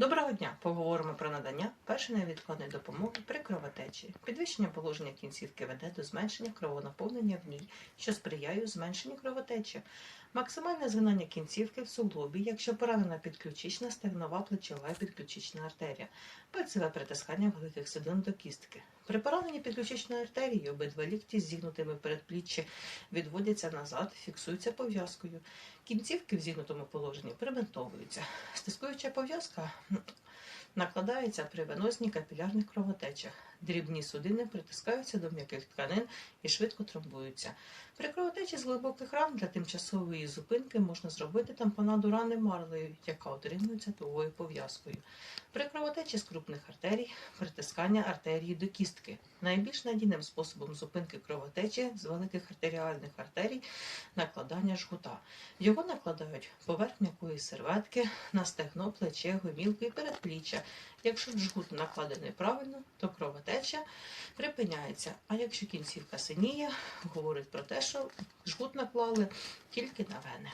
Доброго дня! Поговоримо про надання першої невідкладної допомоги при кровотечі. Підвищення положення кінцівки веде до зменшення кровонаповнення в ній, що сприяє зменшенню кровотечі. Максимальне згинання кінцівки в суглобі, якщо поранена підключична, стегнова, плечова підключична артерія, пальцеве притискання великих судин до кістки. При пораненні підключичної артерії обидва лікті з зігнутими передпліччя відводяться назад, фіксуються пов'язкою. Кінцівки в зігнутому положенні прибинтовуються. Стискуюча пов'язка накладається при венозній капілярних кровотечах. Дрібні судини притискаються до м'яких тканин і швидко тромбуються. При кровотечі з глибоких ран для тимчасової зупинки можна зробити тампонаду рани марлею, яка отримується тугою пов'язкою. При кровотечі з крупних артерій притискання артерії до кістки. Найбільш надійним способом зупинки кровотечі з великих артеріальних артерій накладання жгута. Його накладають поверх м'якої серветки на стегно, плече, гомілку і передпліччя. Якщо жгут накладений правильно, то кровотеча припиняється. А якщо кінцівка синіє, говорить про те, що жгут наклали тільки на вени.